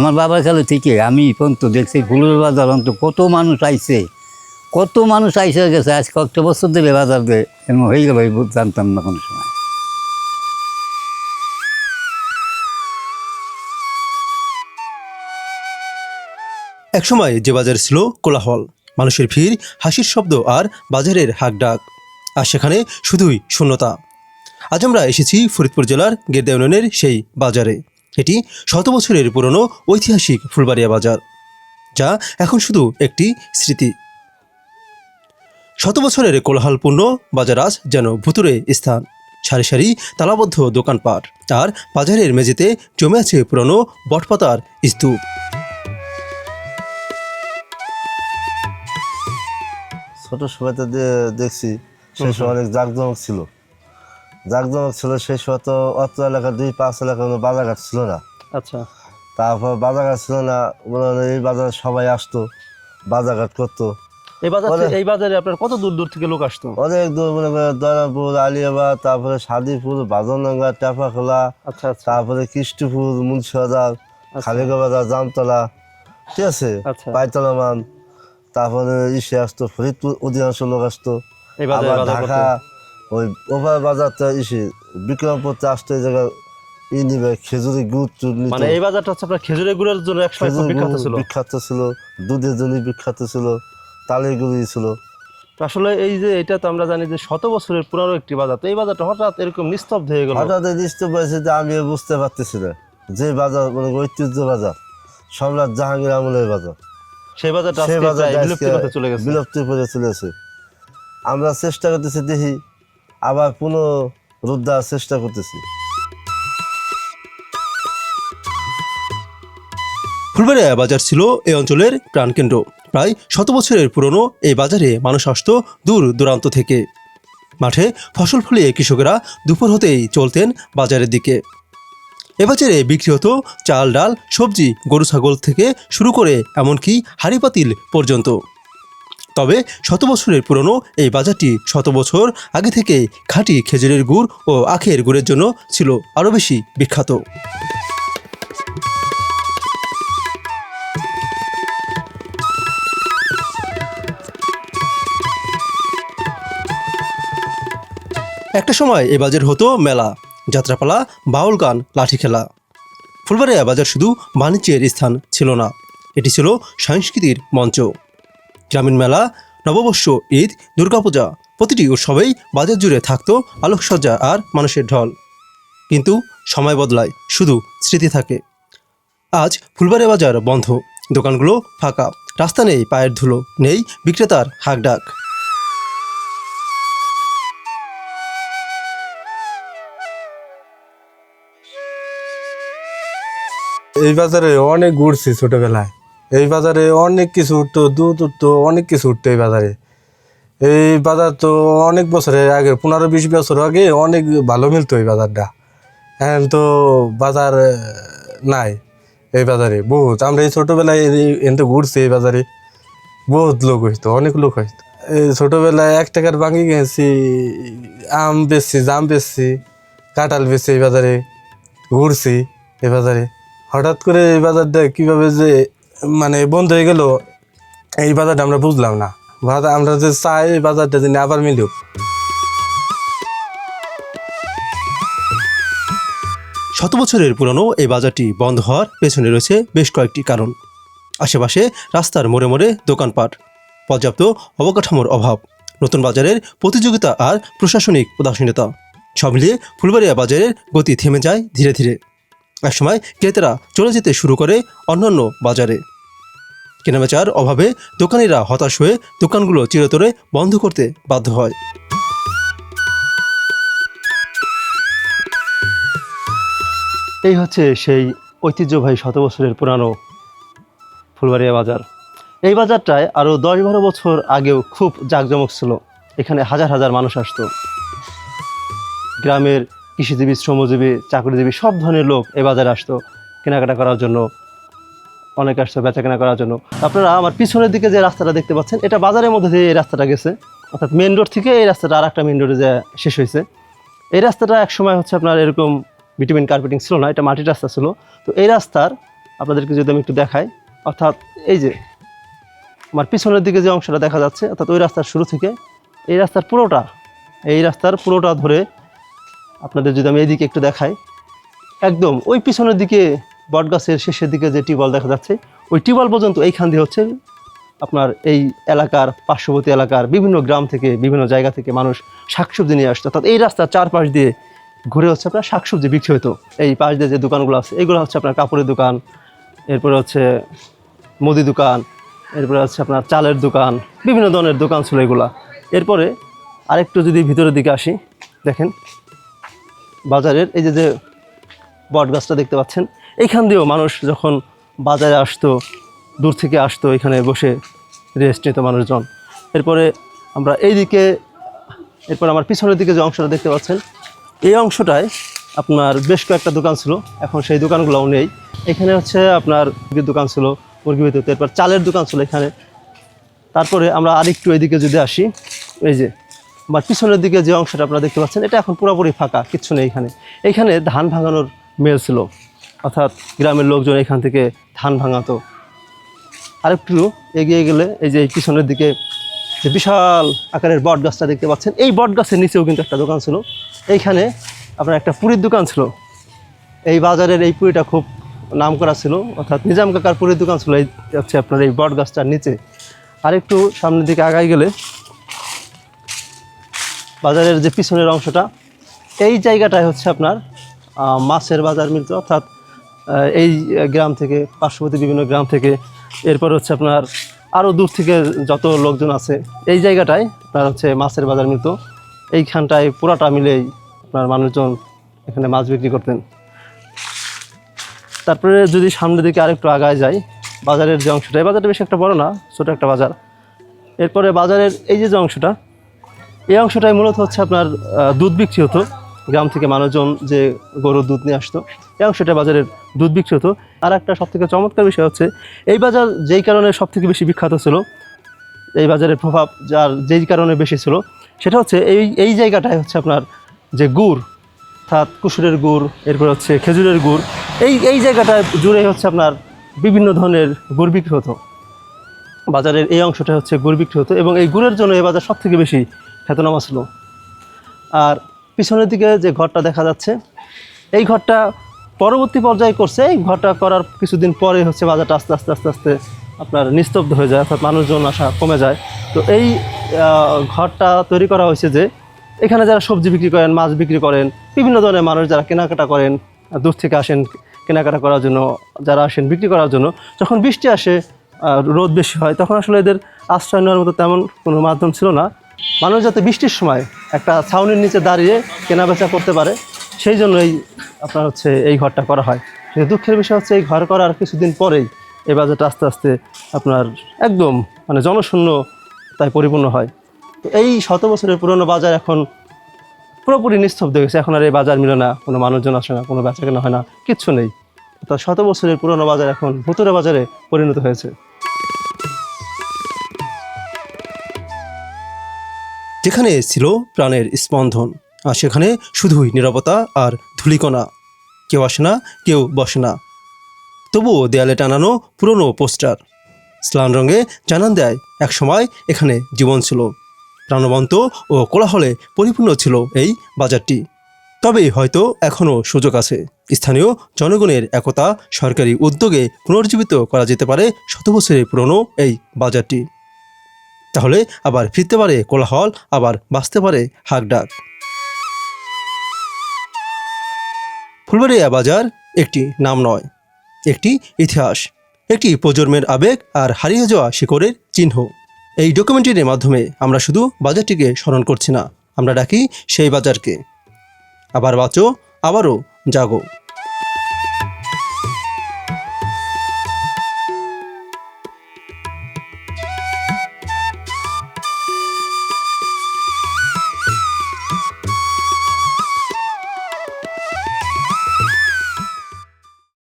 আমার বাবার কালে থেকে আমি পর্যন্ত দেখছি, ফুলের বাজার অন্ত কত মানুষ আইছে, কত মানুষ আইসে গেছে আজ কত বছর ধরে বাজার এমন হয়ে গেল জানতাম না কোনো সময়। একসময় যে বাজার ছিল কোলাহল, মানুষের ভিড়, হাসির শব্দ আর বাজারের হাক ডাক আর সেখানে শুধুই শূন্যতা। আজ আমরা এসেছি ফরিদপুর জেলার গেরদা ইউনিয়নের সেই বাজারে। এটি শত বছরের পুরনো ঐতিহাসিক ফুলবাড়িয়া বাজার যা এখন শুধু একটি স্মৃতি। শত বছরের কোলাহলপূর্ণ বাজার আজ যেন ভুতুরে স্থান। সারি সারি তালাবদ্ধ দোকানপাট আর বাজারের মেঝেতে জমে আছে পুরনো বটপাতার স্তূপ। ছোট সময়তে দে- দেখছি সেই সময় অনেক জাঁকজমক ছিল। জাঁকজমক ছিল সেই সময় তো অত এলাকা দুই পাঁচ এলাকা কোনো বাজারঘাট ছিল না। আচ্ছা। তারপর বাজারঘাট ছিল না মনে এই বাজারে সবাই আসতো বাজারঘাট করতো। এই বাজার এই বাজারে আপনার কত দূর দূর থেকে লোক আসতো? অনেক দূর মনে করে দয়াপুর আলিয়াবাদ তারপরে সাদিপুর বাজনগা টেপাখোলা আচ্ছা আচ্ছা। তারপরে কৃষ্ণপুর মুন্সিবাজার খালিগা বাজার জামতলা ঠিক আছে? আচ্ছা। পাইতলা মান তারপরে ইসে আসতো ফরিদপুর অধিকাংশ লোক আসতো। আবার ঢাকা ওই ওভার বাজারটা ইসে বিক্রমপুরতে আসতো এই জায়গায় ই নিবে খেজুরি গুড় চুর মানে এই বাজারটা হচ্ছে আপনার খেজুরের গুড়ের জন্য একসময় বিখ্যাত ছিল। বিখ্যাত ছিল দুধের জন্য বিখ্যাত ছিল তালের গুড়ি ছিল। আসলে এই যে এটা তো আমরা জানি যে শত বছরের পুরানো একটি বাজার তো এই বাজারটা হঠাৎ এরকম নিস্তব্ধ হয়ে গেল। হঠাৎ দৃষ্টি পড়েছে যে আমি বুঝতে পারতেছি না যে বাজার মানে ঐতিহ্য বাজার সম্রাট জাহাঙ্গীর আমলের বাজার। সেই বাজারটা সেই বাজার প্রায় বিলুপ্তির পথে চলে গেছে। বিলুপ্তির পথে চলেছে আমরা চেষ্টা করতেছি দেখি আবার পুনঃ রুদ্ধার চেষ্টা করতেছি। ফুলবাড়িয়া বাজার ছিল এই অঞ্চলের প্রাণকেন্দ্র। প্রায় শত বছরের পুরনো এই বাজারে মানুষ আসতো দূর দূরান্ত থেকে। মাঠে ফসল ফলিয়ে কৃষকেরা দুপুর হতেই চলতেন বাজারের দিকে। এ বাজারে বিক্রি হতো চাল, ডাল, সবজি, গরু, ছাগল থেকে শুরু করে এমনকি হাঁড়ি, পাতিল পর্যন্ত। তবে শত বছরের পুরনো এই বাজারটি শত বছর আগে থেকে খাঁটি খেজুরের গুড় ও আখের গুড়ের জন্য ছিল আরও বেশি বিখ্যাত। একটা সময় এ বাজার হতো মেলা, যাত্রাপালা বাউল গান লাঠি খেলা। ফুলবাড়িয়া বাজার শুধু বাণিজ্যের স্থান ছিল না, এটি ছিল সংস্কৃতির মঞ্চ। গ্রামীণ মেলা, নববর্ষ, ঈদ, দুর্গাপূজা, প্রতিটি উৎসবেই বাজার জুড়ে থাকতো আলোকসজ্জা আর মানুষের ঢল। কিন্তু সময় বদলায়, শুধু স্মৃতি থাকে। আজ ফুলবাড়িয়া বাজার বন্ধ, দোকানগুলো ফাঁকা, রাস্তা নেই, পায়ের ধুলো নেই, বিক্রেতার হাক ডাক এই বাজারে অনেক ঘুরছি ছোটবেলায়। এই বাজারে অনেক কিছু উঠতো, দুধ উঠতো, অনেক কিছু উঠতো এই বাজারে। এই বাজার তো অনেক বছরের আগে, পনেরো বিশ বছর আগে অনেক ভালো মিলতো এই বাজারটা। এখন তো বাজার নাই এই বাজারে। বহুত, আমরা এই ছোটোবেলায় এনতে ঘুরছি এই বাজারে। বহুত লোক হইতো, অনেক লোক হইতো। এই ছোটোবেলায় এক টাকার ভাঙি গেছি আম বেচছি, জাম বেচছি, কাঁঠাল বেচছি এই বাজারে। ঘুরছি এই বাজারে। হঠাৎ করে এই বাজারটা কীভাবে যে মানে বন্ধ হয়ে গেল, এই বাজারটা আমরা বুঝলাম না। বাজার আমরা যে চাই এই বাজারটা যেন আবার মিলুক। শত বছরের পুরনো এই বাজারটি বন্ধ হওয়ার পেছনে রয়েছে বেশ কয়েকটি কারণ। আশেপাশে রাস্তার মোড়ে মোড়ে দোকানপাট, পর্যাপ্ত অবকাঠামোর অভাব, নতুন বাজারের প্রতিযোগিতা আর প্রশাসনিক উদাসীনতা। সব মিলিয়ে ফুলবাড়িয়া বাজারের গতি থেমে যায় ধীরে ধীরে। একসময় ক্রেতারা চলে যেতে শুরু করে অন্যান্য বাজারে। কেনাবেচার অভাবে দোকানিরা হতাশ হয়ে দোকানগুলো চিরতরে বন্ধ করতে বাধ্য হয়। এই হচ্ছে সেই ঐতিহ্যবাহী শত বছরের পুরানো ফুলবাড়িয়া বাজার। এই বাজারটায় আরও দশ বারো বছর আগেও খুব জাঁকজমক ছিল। এখানে হাজার হাজার মানুষ আসতো। গ্রামের কৃষিজীবী, শ্রমজীবী, চাকরিজীবী সব ধরনের লোক এ বাজারে আসতো কেনাকাটা করার জন্য। অনেক আসতো বেচা কেনা করার জন্য। আপনারা আমার পিছনের দিকে যে রাস্তাটা দেখতে পাচ্ছেন, এটা বাজারের মধ্যে দিয়ে এই রাস্তাটা গেছে। অর্থাৎ মেন রোড থেকে এই রাস্তাটা আর একটা মেন রোডে যে শেষ হয়েছে। এই রাস্তাটা এক সময় হচ্ছে আপনার এরকম ভিটামিন কার্পেটিং ছিল না, এটা মাটির রাস্তা ছিল। তো এই রাস্তার আপনাদেরকে যদি আমি একটু দেখাই, অর্থাৎ এই যে আমার পিছনের দিকে যে অংশটা দেখা যাচ্ছে, অর্থাৎ ওই রাস্তার শুরু থেকে এই রাস্তার পুরোটা, এই রাস্তার পুরোটা ধরে আপনাদের যদি আমি এইদিকে একটু দেখাই, একদম ওই পিছনের দিকে বটগাছের শেষের দিকে যে টিউবওয়েল দেখা যাচ্ছে, ওই টিউবওয়েল পর্যন্ত এইখান দিয়ে হচ্ছে আপনার এই এলাকার, পার্শ্ববর্তী এলাকার বিভিন্ন গ্রাম থেকে, বিভিন্ন জায়গা থেকে মানুষ শাকসবজি নিয়ে আসতো অর্থাৎ এই রাস্তার চারপাশ দিয়ে ঘুরে হচ্ছে আপনার শাকসবজি বিক্রি হতো এই পাশ দিয়ে যে দোকানগুলো আছে এইগুলো হচ্ছে আপনার কাপড়ের দোকান, এরপরে হচ্ছে মুদি দোকান, এরপরে হচ্ছে আপনার চালের দোকান, বিভিন্ন ধরনের দোকান ছিল এগুলা। এরপরে আরেকটু যদি ভিতরের দিকে আসি, দেখেন, বাজারের এই যে যে বট গাছটা দেখতে পাচ্ছেন এইখান দিয়েও মানুষ যখন বাজারে আসতো, দূর থেকে আসতো, এখানে বসে রেস্ট নিত মানুষজন। এরপরে আমরা এইদিকে, এরপর আমার পিছনের দিকে যে অংশটা দেখতে পাচ্ছেন, এই অংশটায় আপনার বেশ কয়েকটা দোকান ছিল। এখন সেই দোকানগুলোও নেই। এখানে হচ্ছে আপনার মুরগির দোকান ছিল মুরগি ভিতরে এরপর চালের দোকান ছিল এখানে। তারপরে আমরা আরেকটু এদিকে যদি আসি, এই যে আমার পিছনের দিকে যে অংশটা আপনারা দেখতে পাচ্ছেন, এটা এখন পুরোপুরি ফাঁকা, কিচ্ছু নেই এখানে। এখানে ধান ভাঙানোর মেল ছিল। অর্থাৎ গ্রামের লোকজন এখান থেকে ধান ভাঙাতো। আরেকটু এগিয়ে গেলে এই যে পিছনের দিকে যে বিশাল আকারের বট গাছটা দেখতে পাচ্ছেন, এই বট গাছের নিচেও কিন্তু একটা দোকান ছিল। এইখানে আপনার একটা পুরীর দোকান ছিল। এই বাজারের এই পুরীটা খুব নাম করা ছিল, অর্থাৎ নিজাম কাকার পুরীর দোকান ছিল, এই হচ্ছে আপনার এই বট গাছটার নিচে। আরেকটু সামনের দিকে আগাই গেলে বাজারের যে পিছনের অংশটা, এই জায়গাটায় হচ্ছে আপনার মাছের বাজার মিলত। অর্থাৎ এই গ্রাম থেকে, পার্শ্ববর্তী বিভিন্ন গ্রাম থেকে। এরপর হচ্ছে আপনার আরও দূর থেকে যত লোকজন আছে, এই জায়গাটায় আপনার হচ্ছে মাছের বাজার মিলত। এইখানটায় পুরাটা মিলেই আপনার মানুষজন এখানে মাছ বিক্রি করতেন। তারপরে যদি সামনের দিকে আরেকটু আগায় যাই, বাজারের যে অংশটা, এই বাজারটা বেশি একটা বড় না, ছোটো একটা বাজার। এরপরে বাজারের এই যে যে অংশটা, এই অংশটাই মূলত হচ্ছে আপনার দুধ বিক্রি হতো। গ্রাম থেকে মানুষজন যে গরুর দুধ নিয়ে আসতো, এবং সেটা বাজারের দুধ বিক্রি হতো। আর একটা সবথেকে চমৎকার বিষয় হচ্ছে, এই বাজার যেই কারণে সবথেকে বেশি বিখ্যাত ছিল, এই বাজারের প্রভাব যার যেই কারণে বেশি ছিল, সেটা হচ্ছে এই এই জায়গাটায় হচ্ছে আপনার যে গুড়, অর্থাৎ কুসুরের গুড়, এরপর হচ্ছে খেজুরের গুড়, এই এই জায়গাটায় জুড়ে হচ্ছে আপনার বিভিন্ন ধরনের গুড় বিক্রি হতো। বাজারের এই অংশটা হচ্ছে গুড় বিক্রি হতো, এবং এই গুড়ের জন্য এই বাজার সব থেকে বেশি খ্যাতনামা ছিল। আর পিছনের দিকে যে ঘরটা দেখা যাচ্ছে, এই ঘরটা পরবর্তী পর্যায়ে করছে। এই ঘরটা করার কিছুদিন পরে হচ্ছে বাজারটা আস্তে আস্তে আস্তে আস্তে আপনার নিস্তব্ধ হয়ে যায়, অর্থাৎ মানুষজন আসা কমে যায়। তো এই ঘরটা তৈরি করা হয়েছে যে, এখানে যারা সবজি বিক্রি করেন, মাছ বিক্রি করেন, বিভিন্ন ধরনের মানুষ যারা কেনাকাটা করেন, দূর থেকে আসেন কেনাকাটা করার জন্য, যারা আসেন বিক্রি করার জন্য, যখন বৃষ্টি আসে রোদ বেশি হয়, তখন আসলে এদের আশ্রয় নেওয়ার মতো তেমন কোনো মাধ্যম ছিল না। মানুষ যাতে বৃষ্টির সময় একটা ছাউনির নিচে দাঁড়িয়ে কেনাবেচা করতে পারে, সেই জন্যই আপনার হচ্ছে এই ঘরটা করা হয়। কিন্তু দুঃখের বিষয় হচ্ছে এই ঘর করার কিছুদিন পরেই এই বাজারটা আস্তে আস্তে আপনার একদম মানে জনশূন্য তাই পরিপূর্ণ হয়। তো এই শত বছরের পুরনো বাজার এখন পুরোপুরি নিস্তব্ধ হয়ে গেছে। এখন আর এই বাজার মিলে না, কোনো মানুষজন আসে না, কোনো বেচা কেনা হয় না, কিচ্ছু নেই। তা শত বছরের পুরনো বাজার এখন ভুতুরে বাজারে পরিণত হয়েছে। যেখানে ছিল প্রাণের স্পন্দন, আর সেখানে শুধুই নিরবতা আর ধুলিকণা। কেউ আসে না, কেউ বসে না। তবুও দেয়ালে টানানো পুরনো পোস্টার। স্লান রঙে জানান দেয় একসময় এখানে জীবন ছিল। প্রাণবন্ত ও কোলাহলে পরিপূর্ণ ছিল এই বাজারটি। তবে হয়তো এখনও সুযোগ আছে। স্থানীয় জনগণের একতা সরকারি উদ্যোগে পুনর্জীবিত করা যেতে পারে শত বছরের পুরনো এই বাজারটি। তাহলে আবার ফিরতে পারে কোলাহল, আবার বাঁচতে পারে হাকডাক। ফুলবাড়িয়া বাজার একটি নাম নয়, একটি ইতিহাস, একটি প্রজন্মের আবেগ আর হারিয়ে যাওয়া শিকড়ের চিহ্ন। এই ডকুমেন্টারির মাধ্যমে আমরা শুধু বাজারটিকে স্মরণ করছি না, আমরা ডাকি সেই বাজারকে। আবার বাঁচো, আবারও জাগো।